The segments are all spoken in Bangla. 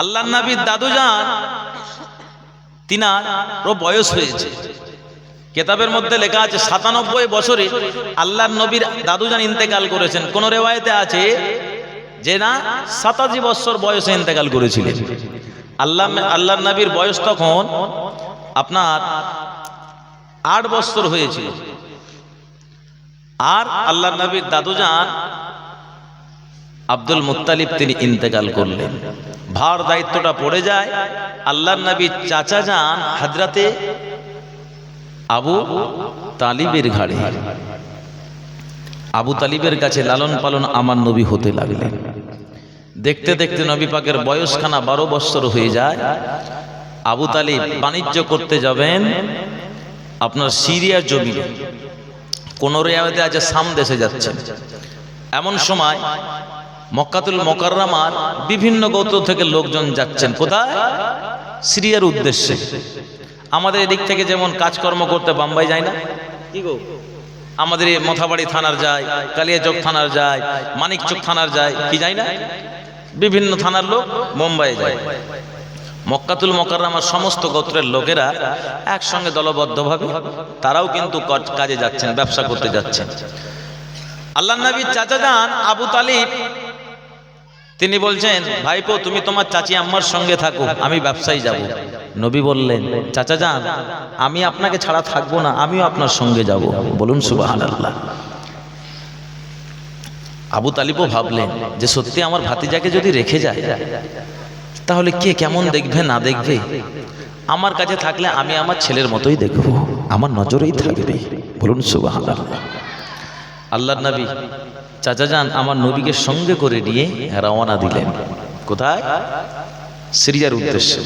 আল্লাহ নবীর দাদু যান তিনারও বয়স হয়েছে। কেতাবের মধ্যে লেখা আছে, সাতানব্বই বছরে আল্লাহ নবীর দাদুজান ইন্তেকাল করেছেন। কোন রেওয়ায়তে আছে যে না, সাতাশি বছর বয়সে ইন্তেকাল করেছিলেন। আল্লাহ আল্লাহ নবীর বয়স তখন আপনার আট বছর হয়েছিল। আর আল্লাহ নবীর দাদুজান আব্দুল মুত্তালিব তিনি ইন্তেকাল করলেন। ভার দায়িত্বটা পড়ে যায়। আল্লাহ নবীর চাচা যান হাজরাতে আবু তালিবের ঘাড়ে। আবু তালিবের কাছে লালন পালন আমার নবী হতে লাগলেন। দেখতে দেখতে নবী পাকের বয়সখানা বারো বৎসর হয়ে যায়। আবু তালিব বাণিজ্য করতে যাবেন আপনার সিরিয়ার জমি কোন রেয়াতে আছে সাম দেশে যাচ্ছেন। এমন সময় মক্কাতুল মোকাররামার বিভিন্ন গোত্র থেকে লোকজন যাচ্ছেন। কোথায়? সিরিয়ার উদ্দেশ্যে। আমাদের এদিক থেকে যেমন কাজকর্ম করতে বাম্বাই যায় না। আমাদের মথাবাড়ি থানার যায়, কালিয়াচক থানার যায়, মানিকচক থানার যায়, কি যায় না? বিভিন্ন থানার লোক মুম্বাই যায়। মক্কাতুল মোকাররামার সমস্ত গোত্রের লোকেরা একসঙ্গে দলবদ্ধভাবে তারাও কিন্তু কাজে যাচ্ছেন, ব্যবসা করতে যাচ্ছেন। আল্লাহ নবীর চাচা যান আবু তালিব তিনি বলছেন, ভাইপো, তুমি তোমার চাচি আম্মার সঙ্গে থাকো, আমি ব্যবসায়ী যাব। নবী বললেন, চাচা যান, আমি আপনাকে ছাড়া থাকব না, আমিও আপনার সঙ্গে যাব। বলুন সুবাহান আল্লাহ আবু তালিবও ভাবলেন যে, সত্যি আমার ভাতিজাকে যদি রেখে যায়, তাহলে কে কেমন দেখবে, না দেখবে? আমার কাছে থাকলে আমি আমার ছেলের মতোই দেখব, আমার নজরেই থাকবে। বলুন সুবাহান আল্লাহ আল্লাহর নবী চাচা যান আমার নবীকে সঙ্গে করে নিয়ে রওনা দিলেন। কোথায়? সিরিয়ার উদ্দেশ্যে।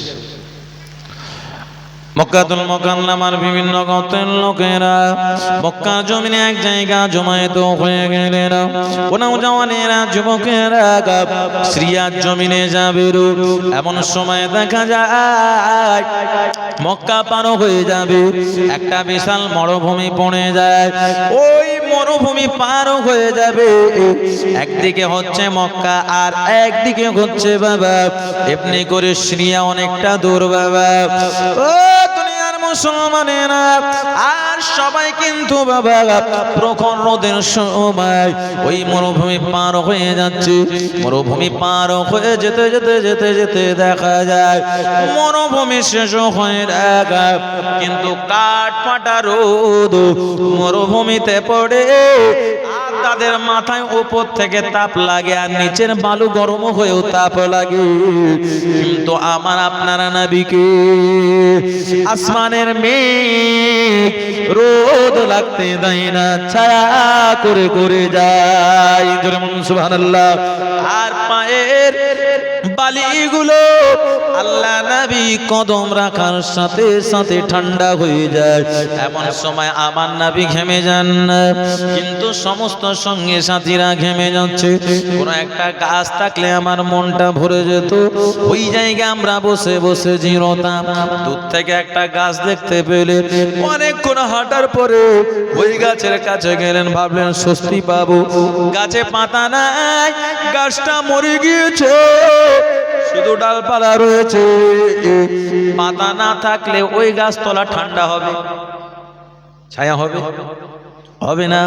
মক্কাতুল মোকাল্লামার বিভিন্ন গোত্রের লোকেরা মক্কা জমিনে এক জায়গা জমায়েত হয়ে গেলেন। কোন জওয়ানেরা, যুবকেরা সিরিয়ার জমিনে যাবে এমন সময় দেখা যায়, মক্কা পারো হয়ে যাবে। একটা বিশাল মরুভূমি পড়ে যায়। ওই মরুভূমি পার হয়ে যাবে। একদিকে হচ্ছে মক্কা আর একদিকে হচ্ছে বাবা। এমনি করে শ্রিয়া অনেকটা দূর বাবা। ও দুনিয়ার মুসলমানেরা আর সবাই কিন্তু বাবা প্রখর রোদের সময় ওই মরুভূমি পার হয়ে যাচ্ছে। মরুভূমি পার হয়ে যেতে যেতে যেতে যেতে দেখা যায়, মরুভূমি শেষ হয়ে দেখা কিন্তু কাঠ ফাটা রোদ মরুভূমিতে পড়ে তাদের মাথায় উপর থেকে তাপ লাগে, আর নিচের বালু গরম হয়েও তাপ লাগে। কিন্তু আমার, আপনারা নাবিকে আসমানের মেঘ রোদ লাগতে দেয় না ছায়া করে করে যায়। সুবহানাল্লাহ। আর পায়ের বালিগুলো আল্লাহ নবী কদম রাখার সাথে সাথে ঠান্ডা হয়ে যায়। এমন সময় আমার নবী ঘেমে যান। কিন্তু সমস্ত সঙ্গে সাথীরা ঘেমে যাচ্ছে। কোন একটা গাছ থাকলে আমার মনটা ভরে যেত। ওই জায়গায় আমরা বসে বসে জিরতাম। দূর থেকে একটা গাছ দেখতে পেলে অনেকক্ষণ হাঁটার পরে ওই গাছের কাছে গেলেন, ভাবলেন, স্বস্তি পাবো। গাছে পাতা নাই, গাছটা মরে গিয়েছে। শুধু ডালপালা রয়েছে। পাতা না থাকলে ওই গাছতলা ঠান্ডা হবে। ছায়া হবে? হবে না।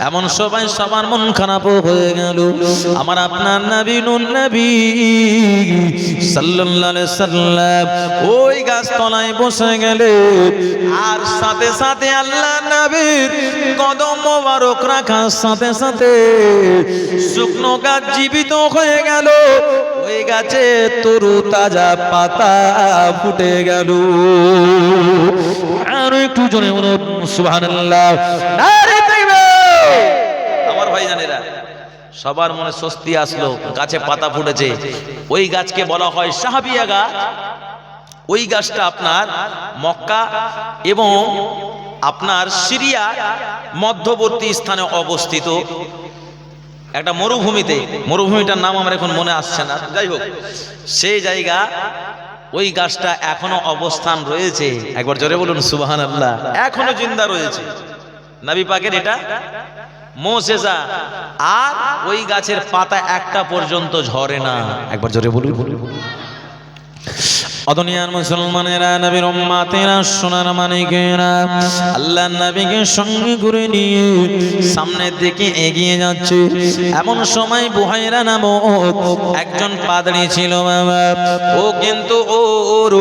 এমন সবাই সবার মন খারাপ হয়ে গেল। আমার আপনার নবী, নুন নবী সাল্লাল্লাহু সাল্লাম ওই গাছ তলায় বসে গেলে। আর সাথে সাথে আল্লাহ নবীর কদম মোবারক রাখার সাথে সাথে শুকনো গাছ জীবিত হয়ে গেল। ওই গাছে, তরু তাজা পাতা ফুটে গেল। আর একটু জনে সুবহানাল্লাহ। আমার ভাই জানেরা সবার মনে স্বস্তি আসলো, গাছে পাতা ফুটেছে। ওই গাছকে বলা হয় সাহাবিয়া গাছ। ওই গাছটা আপনার মক্কা এবং আপনার সিরিয়া মধ্যবর্তী স্থানে অবস্থিত। একটা মরুভূমিতে, মরুভূমিটার নাম আমার এখন মনে আসছে না। যাই হোক, সেই জায়গা, ওই গাছটা এখনও অবস্থান রয়েছে। একবার জোরে বলুন সুবাহান আল্লাহ এখনও জিন্দা রয়েছে। নাবি পাকের এটা মোসেসা আর ওই গাছের পাতা একটা পর্যন্ত ঝরে না। একবার জোরে বলুন। অদুনিয়ার মুসলমানেরা, নবীর উম্মাতেরা, সোনার মানিকেরা আল্লাহ নবীকে সঙ্গে করে নিয়ে সামনের দিকে এগিয়ে যাচ্ছে। এমন সময় বুহাইরা নামক একজন পাদরি ছিল বাবা। ও কিন্তু ও ওর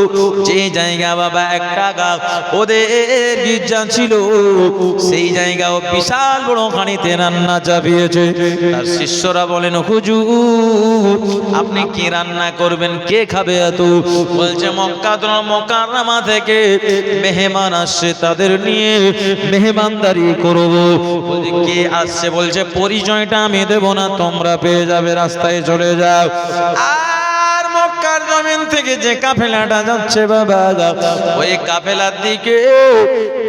যে জায়গা বাবা, একটা গা ওদের গির্জা ছিল, সেই জায়গা ও বিশাল বড় খানিতে রান্না চাপিয়েছে। তার শিষ্যরা বলেন, হুজুর, আপনি কি রান্না করবেন? কে খাবে এত? বলছে মক্কা মক্কারামা থেকে মেহমান আসছে তাদের নিয়ে, মেহমানদারি করব। কে আসছে বলছে, পরিচয়টা আমি দেব না, তোমরা পেয়ে যাবে, রাস্তায় চলে যাও। আর মক্কার জমিন থেকে যে কাফেলাটা যাচ্ছে বাবা, ওই কাফেলার দিকে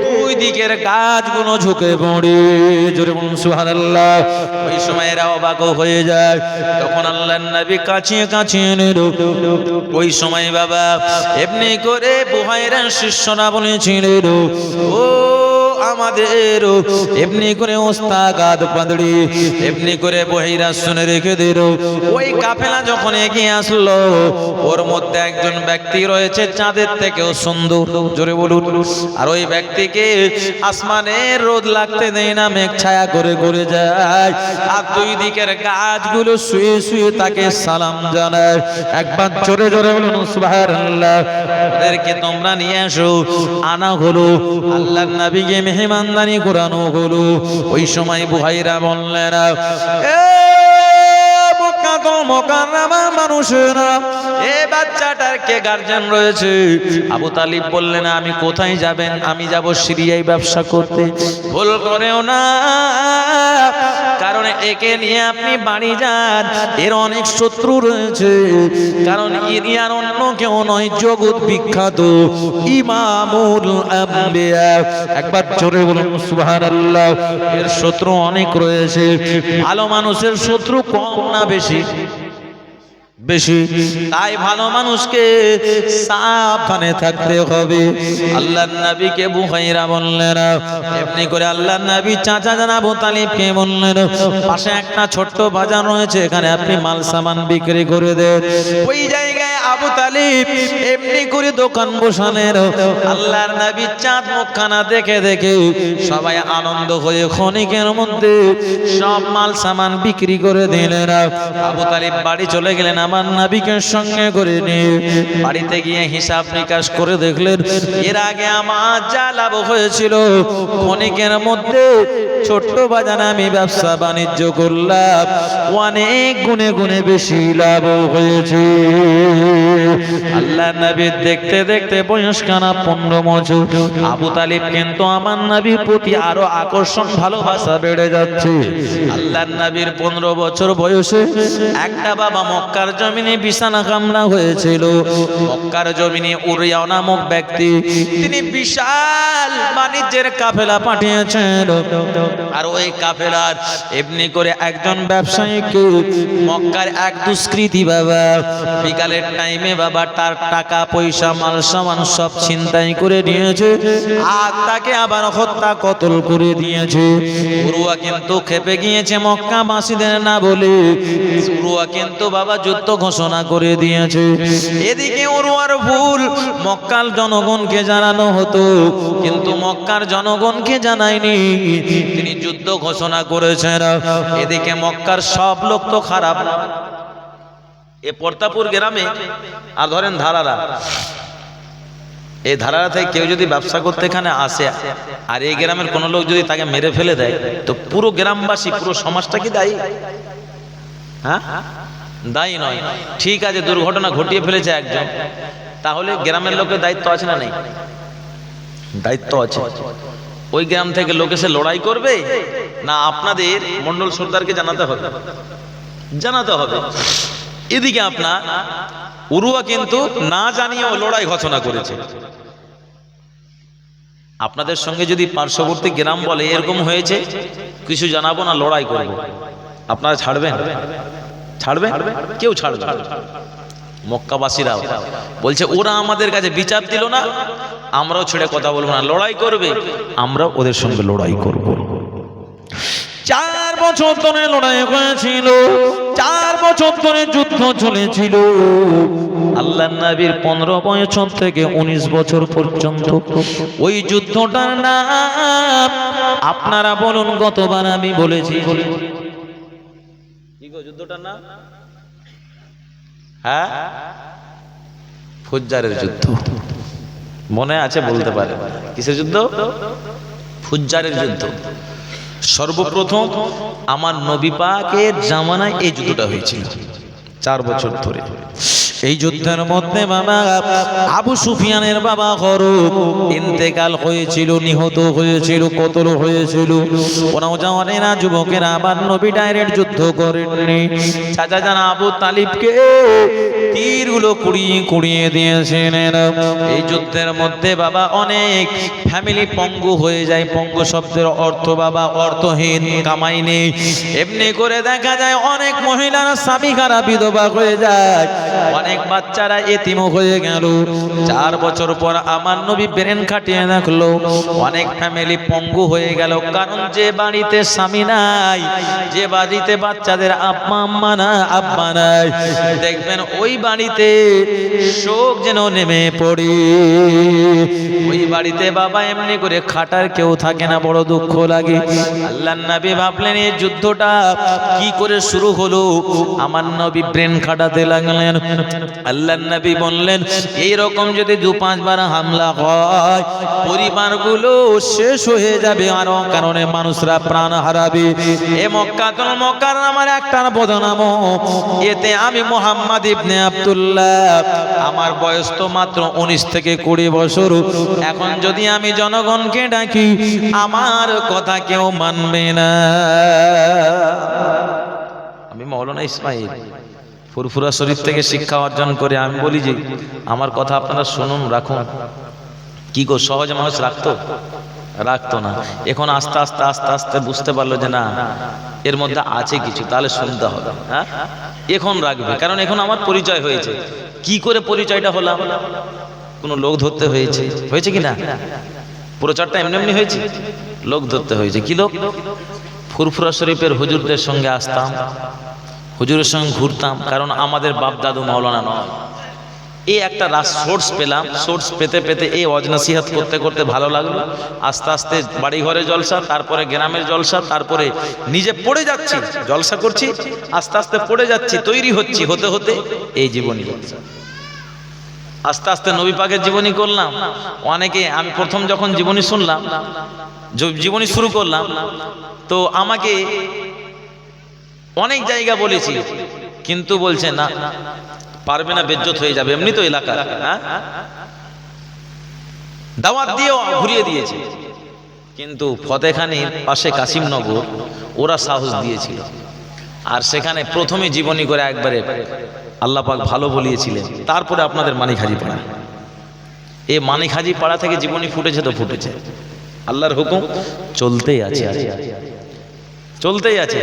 দুই দিকের গাছগুলো ঝুঁকে পড়ে। জোরে বলুন, সুবহানাল্লাহ। ওই সময় এরা অবাক হয়ে যায়। তখন আল্লাহ নবী কাছিয়ে কাছিয়ে নিল। ওই সময় বাবা এমনি করে বুহাইরা শিষ্যরা বলেছিলেন, ও আমাদের এমনি করে ওস্তাগাদ পাদড়ি, এমনি করে বহিরা শুনে রেখে দিল। ওই কাফেলা যখন এগিয়ে আসলো, ওর মধ্যে একজন ব্যক্তি রয়েছে চাঁদের থেকেও সুন্দর। জোরে বলুন। আর ওই ব্যক্তিকে আসমানের রোদ লাগতে দেয় না, মেঘ ছায়া করে করে যায়। আর দুই দিকের গাছগুলো শুয়ে শুয়ে তাকে সালাম জানায়। একবার জোরে জোরে বলুন, সুবহানাল্লাহ। ওদেরকে তোমরা নিয়ে আসো। আনা হলো আল্লাহর নবীকে মেহমানদারি করানো হলো ওই সময় বুহাইরা বললেন, এ বাচ্চাটার কে গার্জেন রয়েছে? আবু আমি কোথায় যাবেন? আমি যাব সিরিয়ায় ব্যবসা করতে। ভুল করেও না। কারণ একে নিয়ে আপনি বাড়ি যান। এর অনেক শত্রু রয়েছে। কারণ ইরিয়ার অন্য কেউ নয়, জগৎ বিখ্যাত ইমামুল আম্বিয়া। একবার জোরে বলুন, সুবহানাল্লাহ। এর শত্রু অনেক রয়েছে। ভালো মানুষের শত্রু কম না বেশি। বেশি। তাই ভালো মানুষকে সাবধানে থাকতে হবে। আল্লাহ নবীকে বুহাইরা বললেন, এমনি করে আল্লাহ নবী চাচা জানাব তালিবকে বললেন, পাশে একটা ছোট্ট বাজার রয়েছে, এখানে আপনি মাল সামান বিক্রি করে দেন। ওই জায়গায় আবু তালিব এমনি করে দোকান বসানের। আল্লাহর নবী চাঁদ মুখখানা দেখে দেখে সবাই আনন্দ হয়ে ক্ষণিকের মধ্যে সব মাল সামান বিক্রি করে দিলেন। আবু তালিব বাড়ি চলে গেলেন আমার নাবিকের সঙ্গে করে নিয়ে। বাড়িতে গিয়ে হিসাব নিকাশ করে দেখলেন, এর আগে আমার যা লাভ হয়েছিল, ক্ষণিকের মধ্যে ছোট্ট বাজারে আমি ব্যবসা বাণিজ্য করলাম। অনেক গুণে গুণে বেশি লাভ হয়েছে। আল্লাহ নবী দেখতে দেখতে বয়স কানা পনেরো বছর আবু তালিব কিন্তু আমার নবীর প্রতি আরও আকর্ষণ, ভালোবাসা বেড়ে যাচ্ছে। আল্লাহ নবীর পনেরো বছর বয়সে একটা বাবা মক্কার জমিনে বিছানা কামনা হয়েছিল। মক্কার জমিনে উরিয়া নামক ব্যক্তি, তিনি বিশাল বাণিজ্যের কাফেলা পাঠিয়েছেন। আর ওই কাফেলার এমনি করে একজন ব্যবসায়ীকে মক্কার এক দুষ্কৃতি বাবা, বিকালের টাইমে বাবা তার টাকা, পয়সা, মাল, সামান সব ছিনতাই করে নিয়েছে আর তাকে আবার হত্যা কতল করে দিয়েছে। উরুয়া কিন্তু খেপে গিয়েছে মক্কা বাসীদের না বলে। উরুয়া কিন্তু বাবা যুদ্ধ ঘোষণা করে দিয়েছে। এদিকে উরুয়ার ভুল মক্কার জনগণকে জানানো হতো, কিন্তু মক্কার জনগণকে জানায়নি। তিনি যুদ্ধ ঘোষণা করেছেন। এদিকে মক্কার সব লোক তো খারাপ এ পর্তাপুর গ্রামে, আর ধরেন ধারারা, এই ধারারা থেকে কেউ যদি ব্যবসা করতে এখানে আসে, আর এই গ্রামের কোনো লোক যদি তাকে মেরে ফেলে দেয়, তো পুরো গ্রামবাসী, পুরো সমাজটা কি দায়ী? হ্যাঁ? দায়ী নয়। ঠিক আছে, দুর্ঘটনা ঘটিয়ে ফেলেছে একজন। তাহলে গ্রামের লোকের দায়িত্ব আছে না নেই? দায়িত্ব আছে। ওই গ্রাম থেকে লোক এসে লড়াই করবে? না, আপনাদের মন্ডল সর্দারকে জানাতে হবে। জানাতে হবে। এদিকে আপনার উরুয়া কিন্তু না জানিয়েও লড়াই ঘোষণা করেছে। আপনাদের সঙ্গে যদি পার্শ্ববর্তী গ্রাম বলে এরকম হয়েছে, কিছু জানাব না, লড়াই করব। আপনারা ছাড়বেন? ছাড়বেন? কেউ ছাড়বে। মক্কাবাসীরাও। বলছে, ওরা আমাদের কাছে বিচার দিল না, আমরাও ছেড়ে কথা বলব না। লড়াই করবে আমরা ওদের সঙ্গে লড়াই করব। চার বছর ধরে লড়াই হয়েছিল, চার বছর ধরে যুদ্ধ চলেছিল। আল্লাহ নবীর পনেরো বছর থেকে উনিশ বছর পর্যন্ত ওই যুদ্ধটার নাম আপনারা বলুন, গতবার আমি বলেছি। যুদ্ধটার নাম? হ্যাঁ? ফুজ্জারের যুদ্ধ। মনে আছে বলতে পারে। কিসের যুদ্ধ? ফুজ্জারের যুদ্ধ। সর্বপ্রথম আমার নবী পাকের জামানায় এই যুদ্ধটা হয়েছিল। চার বছর ধরে। এই যুদ্ধের মধ্যে বাবা আবু সুফিয়ানের বাবা হরব ইন্তেকাল হয়েছিল, নিহত হয়েছিল, কতল হয়েছিল। ওরাও জওয়ানেরা যুবকেরা, আবার নবী ডাইরেক্ট যুদ্ধ করেননি। চাচা জানা আবু তালিবকে তীরগুলো কুড়িয়ে কুড়িয়ে দিয়েছেন। এই যুদ্ধের মধ্যে বাবা অনেক ফ্যামিলি পঙ্গু হয়ে যায়। পঙ্গু শব্দের অর্থ বাবা অর্থহীন, কামাই নেই। এমনি করে দেখা যায় অনেক মহিলারা স্বামী খারা বিধবা হয়ে যায়। অনেক বাচ্চারা এতিম হয়ে গেল। চার বছর পর আমার নবী ব্রেন খাটিয়ে রাখল। অনেক ফ্যামিলি পঙ্গু হয়ে গেল। কারণ যে বাড়িতে স্বামী নাই, যে বাড়িতে বাচ্চাদের আব্বা, আম্মা না আব্বা নাই, দেখবেন ওই বাড়িতে শোক যেন নেমে পড়ে। ওই বাড়িতে বাবা এমনি করে খাটার কেউ থাকে না, বড় দুঃখ লাগে। আল্লাহ নবী ভাবলেন, এই যুদ্ধটা কি করে শুরু হলো? আমার নবী ব্রেন খাটাতে লাগলেন। আল্লাহ নবী বললেন যদি দু পাঁচবার হামলা হয় শেষ হয়ে যাবে। কারণে মানুষরা প্রাণ হারাবে। এ আমার বদনাম। এতে আমি মোহাম্মদ ইবনে আব্দুল্লাহ, আমার বয়স তো মাত্র উনিশ থেকে কুড়ি বছর। এখন যদি আমি জনগণকে ডাকি, আমার কথা কেউ মানবে না। আমি মৌলানা ইসমাইল। ফুরফুরা শরীফ থেকে শিক্ষা অর্জন করে আমি বলি যে, আমার কথা আপনারা শুনুন, রাখুন। কি গো, সহজ মানুষ রাখতো? রাখতো না। এখন আস্তে আস্তে আস্তে আস্তে বুঝতে পারল যে না, এর মধ্যে আছে কিছু, তাহলে শুনতে হবে। হ্যাঁ? এখন রাখবে, কারণ এখন আমার পরিচয় হয়েছে। কি করে পরিচয়টা হলাম? কোনো লোক ধরতে হয়েছে। হয়েছে কি না? প্রচারটা এমনি এমনি হয়েছে? লোক ধরতে হয়েছে। কি লোক? ফুরফুরা শরীফের হুজুরদের সঙ্গে আসতাম। হুজুরের সঙ্গে ঘুরতাম, কারণ আমাদের বাপ দাদু মাওলানা নয়। এই একটা রাস সোর্স পেলাম, সোর্স পেতে পেতে এই অজনাসিহাত করতে করতে ভালো লাগল। আস্তে আস্তে বাড়িঘরে জলসা, তারপরে গ্রামের জলসা, তারপরে নিজে পড়ে যাচ্ছি, জলসা করছি, আস্তে আস্তে পড়ে যাচ্ছি, তৈরি হচ্ছি, হতে হতে এই জীবনী আস্তে আস্তে নবী পাকের জীবনী করলাম। অনেকে আমি প্রথম যখন জীবনী শুনলাম জীবনী শুরু করলাম, তো আমাকে অনেক জায়গা বলেছি, কিন্তু বলছে না, পারবে না, বেজ্জত হয়ে যাবে, এমনি তো এলাকা হ্যাঁ? দাওয়াত দিয়েও ঘুরিয়ে দিয়েছে, কিন্তু ফতেখানির পাশে কাশিমনগর, ওরা সাহস দিয়েছিল। আর সেখানে প্রথমে জীবনী করে একবারে আল্লাহ পাক ভালো বলিয়েছিলেন, তারপরে আপনাদের মানিক হাজি পাড়া এই মানিক হাজি পাড়া থেকে জীবনী ফুটেছে তো ফুটেছে, আল্লাহর হুকুম, চলতেই আছে। চলতেই আছে।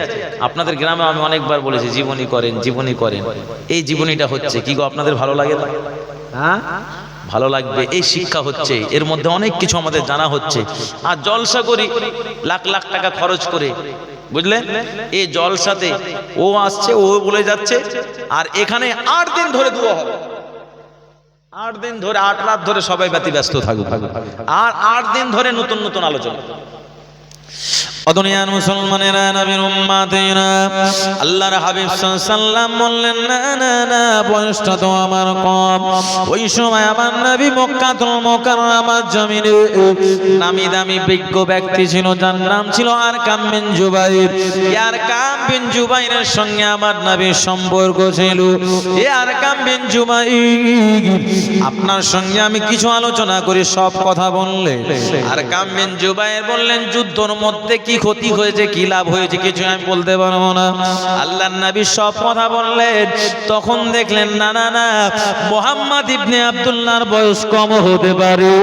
আপনাদের গ্রামে আমি অনেকবার বলেছি জীবনী করেন জীবনী করেন। এই জীবনীটা হচ্ছে কি গো আপনাদের ভালো লাগে না? হ্যাঁ? ভালো লাগবে এই শিক্ষা হচ্ছে এর মধ্যে অনেক কিছু আমাদের জানা হচ্ছে। আর জলসা করি লাখ লাখ টাকা খরচ করে বুঝলেন এই জলসাতে ও আসছে ও বলে যাচ্ছে আর এখানে আট দিন ধরে দুয়া হবে। আট দিন ধরে আট রাত ধরে সবাই ব্যতি ব্যস্ত থাকুক। আর আট দিন ধরে নতুন নতুন আলোচনা। অদুনিয়ার মুসলমানেরা, নবীর উম্মাতেরা, আল্লাহর হাবিব সাল্লাম বললেন, না না না, বয়সটা তো আমার কম। ওই সময় আমার নবী মক্কাতুল মুকাররমার জমিনে নামি দামি বিজ্ঞ ব্যক্তি ছিল, যার নাম ছিল আর কাম বিন জুবাইর। আর কাম বিন জুবাইরের সঙ্গে আমার নবীর সম্পর্ক ছিল। এ আর কাম বিন জুবাইর, আপনার সঙ্গে আমি কিছু আলোচনা করি, সব কথা বললে? আর কাম বিন জুবাইর বললেন, যুদ্ধর মধ্যে কি ক্ষতি হয়েছে, কি লাভ হয়েছে কিছু আমি বলতে পারব না। আল্লাহ নবী সব কথা বললেন, তখন দেখলেন, না না না, মোহাম্মদ ইবনে আব্দুল্লাহর বয়স কম হতে পারে।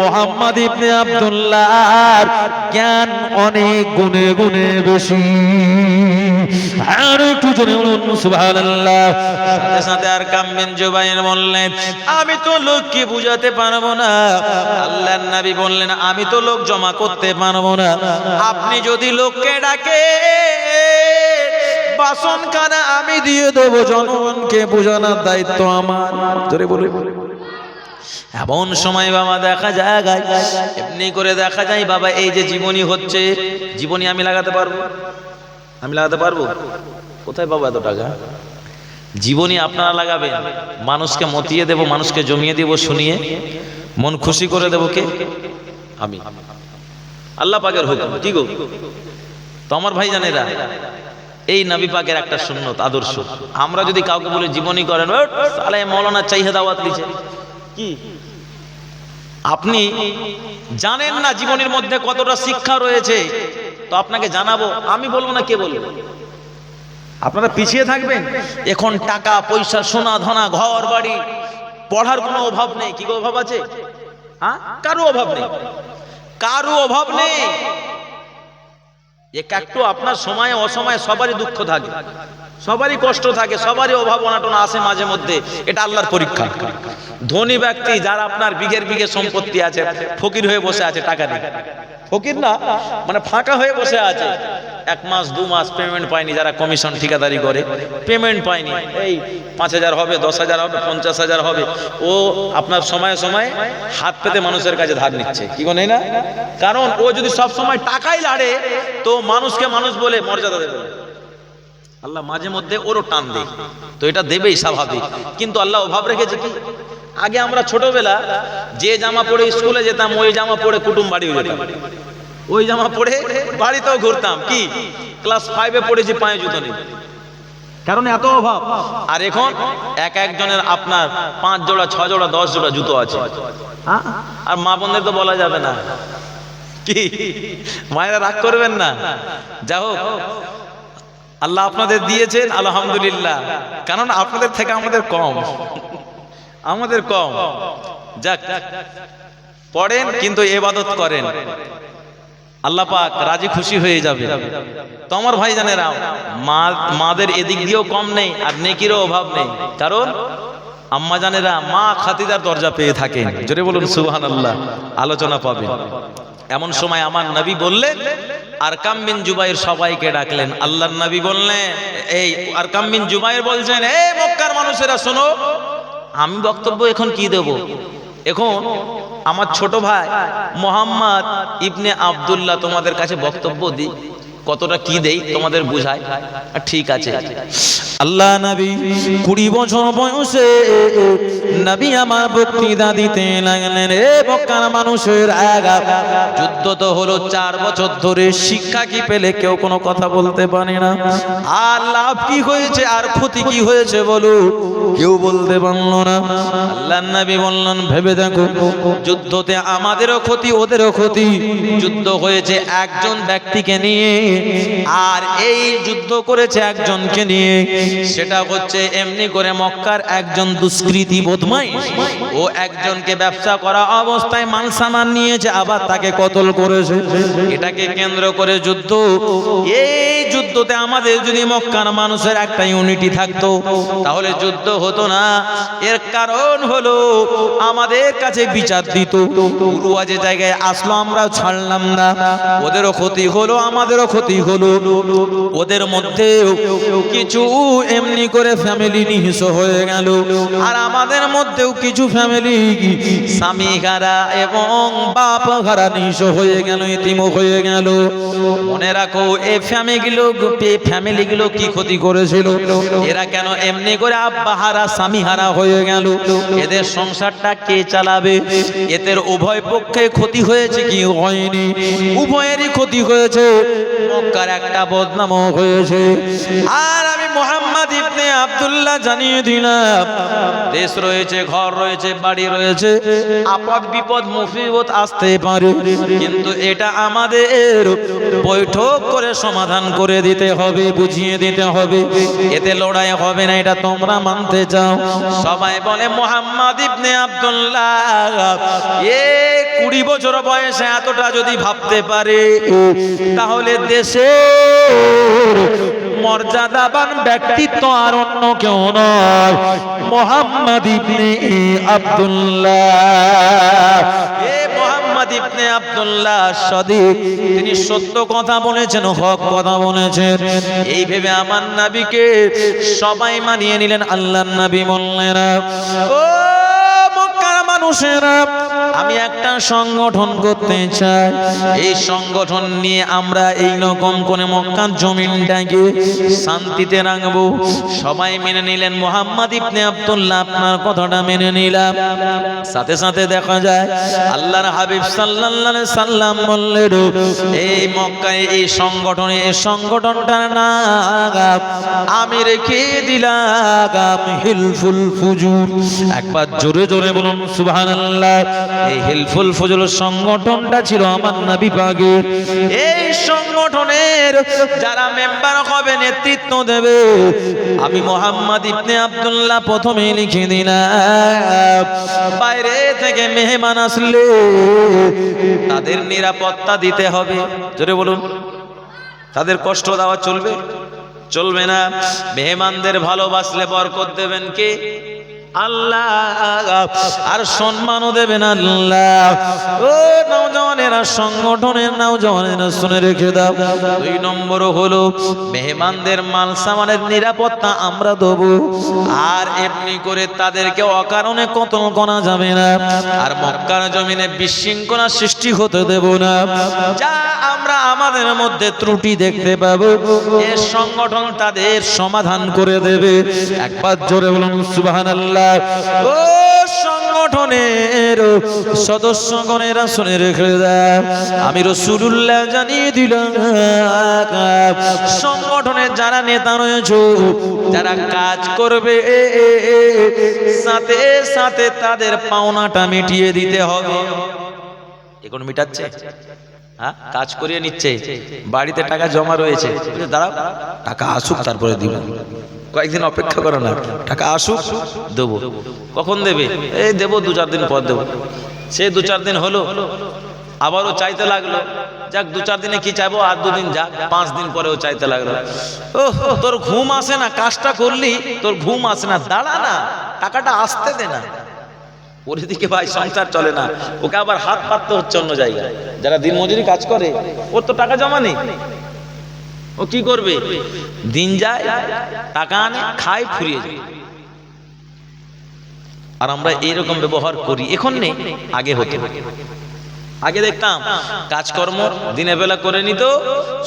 মোহাম্মদ ইবনে আব্দুল্লাহর জ্ঞান অনেক গুণে গুণে বেশি। আর একটু সাথে আর বললেন, আমি তো লোককে বুঝাতে পারব না। আল্লাহর নবী বললেন, আমি তো লোক জমা করতে পারব না। আপনি যদি লোককে ডাকে বাসন কানা আমি দিয়ে দেবো, জনগণকে বোঝানোর দায়িত্ব আমার। ধরে বলে এমন সময় বাবা দেখা যায়, এমনি করে দেখা যায়, বাবা, এই যে জীবনী হচ্ছে, জীবনী আমি লাগাতে পারব? আমি লাগাতে পারব? কোথায় পাবো এত টাকা? জীবনী আপনারা লাগাবেন। মানুষকে মতিয়ে দেব মানুষকে জমিয়ে দেব শুনিয়ে। মন খুশি করে দেব কে? আমি। আল্লাহ পাকের হুকুম। কি গো? তো আমার ভাই জানেরা এই নবী পাকের একটা সুন্নত আদর্শ। আমরা যদি কাউকে বলে জীবনী করেন "ওট, সালে মৌলানা চাইহে দাওয়াত দিছে। কি? আপনি জানেন না জীবনের মধ্যে কতটা শিক্ষা রয়েছে? তো আপনাকে জানাব, আমি বলব না কে বলব? আপনারা পিছিয়ে থাকবেন? এখন টাকা, পয়সা, সোনা, ধনা, ঘর, বাড়ি, পড়ার কোনো অভাব নেই। কি অভাব আছে? হ্যাঁ? কারও অভাব নেই। কারও অভাব নেই। এক একটু আপনার সময়ে, অসময়ে সবারই দুঃখ থাকে। সবারই কষ্ট থাকে, সবারই অভাব অনাটন আসে মাঝে মধ্যে। এটা আল্লাহর পরীক্ষা। ধনী ব্যক্তি যার আপনার বিঘের বিঘে সম্পত্তি আছে, ফকির হয়ে বসে আছে, টাকা নেই। ফকির না মানে ফাঁকা হয়ে বসে আছে। এক মাস, দু মাস পেমেন্ট পায়নি, যারা কমিশন ঠিকাদারি করে পেমেন্ট পায়নি। এই পাঁচ হাজার হবে, দশ হাজার হবে, পঞ্চাশ হাজার হবে। ও আপনার সময়ে সময়ে হাত পেতে মানুষের কাছে ধার নিচ্ছে। কি নেই না? কারণ ও যদি সব সময় টাকাই লাড়ে, তো মানুষকে মানুষ বলে মর্যাদা দেবে। আল্লাহ মাঝে মধ্যে ওরও টান দেয়। তো এটা দেবেই স্বাভাবিক। কিন্তু আল্লাহ অভাব রেখেছে কি? আগে আমরা ছোটবেলা যে জামা পরে স্কুলে যেতাম ওই জামা পরে কুটুম বাড়ি যেতাম। ওই জামা পরে বাড়িতেও ঘুরতাম। কি? ক্লাস ফাইভে পড়েছি পায়ে জুতো নেই। কারণ এত অভাব। আর এখন এক একজনের আপনার পাঁচ জোড়া ছ জোড়া দশ জোড়া জুতো আছে। হ্যাঁ? আর মা বোনদের তো বলা যাবে না। কি? মায়েরা রাগ করবেন না? যা হোক আল্লাহ আপনাদের দিয়েছেন, আলহামদুলিল্লাহ। কারণ আপনাদের থেকে আমাদের কম। আমাদের কম। যাক, পড়েন, কিন্তু এবাদত করেন। আল্লাহ পাক রাজি খুশি হয়ে যাবে। তো আমার ভাই জানেরা মা, মাদের এদিক দিয়েও কম নেই, আর নেকিরও অভাব নেই। কারণ আম্মা জানেরা মা খাতিদার দরজা পেয়ে থাকেন। জোরে বলুন সুবহান আল্লাহ আলোচনা পাবেন। এমন সময় আমার নবী বললেন আর কামবিন জুবাইর সবাইকে ডাকলেন। আল্লাহর নবী বললেন, এই আর কামবিন জুবাইর বলছেন, এ মক্কার মানুষেরা, শোনো, আমি বক্তব্য এখন কি দেব? এখন আমার ছোট ভাই মোহাম্মদ ইবনে আবদুল্লাহ তোমাদের কাছে বক্তব্য দিই। কতটা কি দেই তোমাদের বুঝায়? ঠিক আছে। আল্লাহ নবী কুড়ি বছর বয়সে নবী আমার বক্তৃতা দিতে লাগলেন রে মক্কার মানুষের আগা, যুদ্ধ তো হলো চার বছর ধরে, শিক্ষা কি পেলে কেউ কোনো কথা বলতে পারে না? আর লাভ কি হয়েছে, আর ক্ষতি কি হয়েছে বলো? কেউ বলতে পারল না। আল্লাহ নবী বললেন, ভেবে দেখো, যুদ্ধতে আমাদেরও ক্ষতি, ওদেরও ক্ষতি। যুদ্ধ হয়েছে একজন ব্যক্তিকে নিয়ে আর এই যুদ্ধ করেছে একজনকে নিয়ে। সেটা হচ্ছে এমনি করে মক্কার একজন দুষ্কৃতি বোধময় ও একজনকে ব্যবসা করা অবস্থায় মাল সামান নিয়েছে, আবার তাকে কতল করেছে। এটাকে কেন্দ্র করে যুদ্ধ। এই যুদ্ধতে আমাদের যদি মক্কার মানুষের একটা ইউনিটি থাকতো, তাহলে যুদ্ধ হতো না। এর কারণ হলো, আমাদের কাছে বিচার দিত। উরুয়া যে জায়গায় আসলো, আমরা ছাড়লাম না। ওদেরও ক্ষতি হলো, আমাদেরও ক্ষতি হলো। ওদের মধ্যে কিছু এমনি করে ফ্যামিলি নিহিস হয়ে গেল। আর আমাদের মধ্যেও কিছু ফ্যামিলি স্বামী হারা এবং বাপ হারা নিহিত হয়ে গেল ইতিম হয়ে গেল। মনে রাখো, এই ফ্যামিলিগুলো ফ্যামিলিগুলো কি ক্ষতি করেছিল? এরা কেন এমনি করে হয়ে গেল? এদের সংসারটা কে চালাবে? এদের উভয় পক্ষে ক্ষতি হয়েছে কি হয়নি? উভয়েরই ক্ষতি হয়েছে। মক্কার একটা হয়েছে। আর আমি মোহাম্মদ ইবনে আব্দুল্লাহ জানিয়ে দিলাম, দেশ রয়েছে, ঘর রয়েছে, বাড়ি রয়েছে, আপদ বিপদ, মুসিবত আসতে পারে। কিন্তু এটা আমাদের বৈঠক করে সমাধান করে দিতে হবে, বুঝিয়ে দিতে হবে। এতে লড়াই হবে না, এটা তোমরা মানতে চাও। সবাই বলে, মোহাম্মদ ইবনে আব্দুল্লাহ, এ কুড়ি বছর বয়সে এতটা যদি ভাবতে পারে, তাহলে দেশের মর্যাদাবান ব্যক্তিত্ব আর অন্য কেউ নয়। মোহাম্মদ ইবনে আব্দুল্লাহ মোহাম্মদ ইবনে আব্দুল্লাহ সদিক। তিনি সত্য কথা বলেছেন, হক কথা বলেছেন। এই ভেবে আমার নবীকে সবাই মানিয়ে নিলেন আল্লাহর নবী বললেন ও মানুষেরা, আমি একটা সংগঠন করতে চাই। এই সংগঠন নিয়ে আমরা এই রকম করে মক্কার জমিনটাকে শান্তিতে রাখব। সবাই মেনে নিলেন, মোহাম্মদ ইবনে আব্দুল্লাহ আপনার কথাটা মেনে নিলাম। সাথে সাথে দেখা যায়, আল্লাহর হাবিব সাল্লাল্লাহু সাল্লাম বললেন, এই মক্কায় এই সংগঠনে এই সংগঠনটার নাম আমি রেখে দিলাম হিলফুল ফুজুর। একবার জোরে জোরে বলুন সুবহানাল্লাহ। এই হিলফুল ফুজুর সংগঠনটা ছিল আমার নবী পাকের। এই সংগঠনের যারা মেম্বার হবে, নেতৃত্ব দেবে, আমি মোহাম্মদ ইবনে আব্দুল্লাহ প্রথমে লিখে দিলাম। বাইরে থেকে মেহমান আসলে তাদের নিরাপত্তা দিতে হবে। জোরে বলুন। তাদের কষ্ট দেওয়া চলবে? চলবে না। মেহমানদের ভালোবাসলে বরকত দেবেন কে? আল্লাহ। আর সম্মানও দেবেন আল্লাহ। ও নওজওয়ানেরা, সংগঠনের নওজওয়ানেরা শুনে রেখে দাও। দুই নম্বর হলো, মেহমানদের মাল সামানের নিরাপত্তা আমরা দেব। আর এমনি করে তাদেরকে অকারণে কতল করা যাবে না। আর মক্কার জমিনে বিশৃঙ্খলা সৃষ্টি হতে দেব না। যা আমাদের মধ্যে ত্রুটি দেখতে পাবো। এ সংগঠন তাদের সমাধান করে দেবে। একবার জোরে বলুন, সুবহানাল্লাহ। ও সংগঠনের সদস্যগণেরা শুনে রেখে আমি রসুল্লাহ জানিয়ে দিলাম, সংগঠনের যারা নেতা রয়েছে, যারা কাজ করবে, সাথে সাথে তাদের পাওনাটা মিটিয়ে দিতে হবে। এখন মিটাচ্ছে? হ্যাঁ? কাজ করিয়ে নিচ্ছে। বাড়িতে টাকা জমা রয়েছে। দাঁড়াও, টাকা আসুক, তারপরে দিব। কয়েকদিন অপেক্ষা করো না, টাকা আসুক, দেবো। কখন দেবে? এই দেবো, দু চার দিন পর দেবো। সে দু চার দিন হলো, আবারও চাইতে লাগল। যাক, দু চার দিনে কি চাইব? আর দুদিন যাক, পাঁচ দিন পরেও চাইতে লাগল। ও তোর ঘুম আসে না, কাজটা করলি, তোর ঘুম আসে না, দাঁড়া না, টাকাটা আসতে দে না। ওর দিকে ভাই সংসার চলে না। ওকে আবার হাত পাততে হচ্ছে অন্য জায়গায়। যারা দিন মজুরি কাজ করে, ওর তো টাকা জমা নেই। ও কি করবে? দিন যায়, টাকা আনে, খায়, ফুরিয়ে যায়। আর আমরা এইরকম ব্যবহার করি। এখন নেই, আগে হতো। আগে দেখতাম, কাজকর্ম দিনের বেলা করে নিত,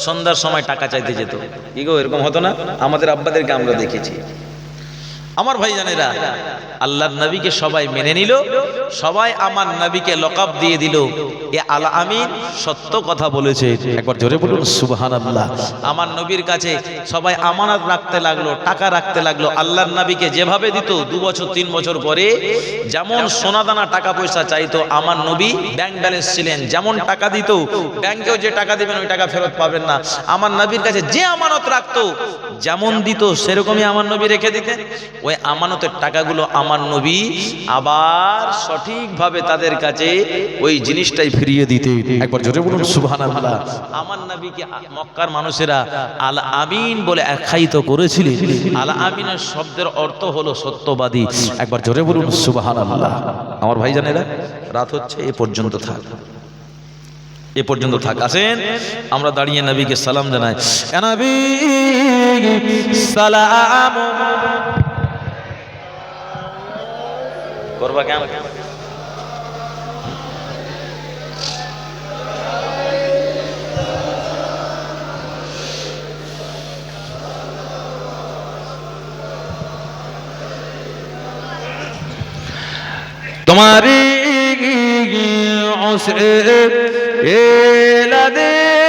সন্ধ্যার সময় টাকা চাইতে যেত। কি গো, এরকম হতো না? আমাদের আব্বাদেরকে আমরা দেখেছি। আমার ভাই জানেরা আল্লাহর নবীকে সবাই মেনে নিল, সবাই আমার নবীকে লকাব দিয়ে দিল। এ আলা আমি সত্য কথা বলেছে। একবার জোরে বলুন, সুবহানাল্লাহ। আমার নবীর কাছে সবাই আমানত রাখতে লাগল, টাকা রাখতে লাগল, আল্লাহর নবীকে যেভাবে দিত, দু বছর, তিন বছর পরে যেমন সোনাদানা টাকা পয়সা চাইতো, আমার নবী ব্যাংক ব্যালেন্স ছিলেন, যেমন টাকা দিত, ব্যাংকেও যে টাকা দিবেন, ওই টাকা ফেরত পাবেন না। আমার নবীর কাছে যে আমানত রাখতো, যেমন দিত, সেরকমই আমার নবী রেখে দিতেন। ওই আমানতের টাকাগুলো আমার নবী আবার সঠিকভাবে তাদের কাছে ওই জিনিসটাই ফিরিয়ে দিতে। একবার জোরে বলুন, সুবহানাল্লাহ। আমার নবীকে মক্কার মানুষেরা আল আমিন বলে আখ্যায়িত করেছিলেন। আল আমিনের শব্দের অর্থ হলো সত্যবাদী। একবার জোরে বলুন, সুবহানাল্লাহ। আমার ভাই জানেরা রাত হচ্ছে, এ পর্যন্ত থাক। এ পর্যন্ত থাক। আসেন, আমরা দাঁড়িয়ে নবীকে সালাম জানাই। সালাম। করবা কেমন তোমারি এলাদে কান্দিলে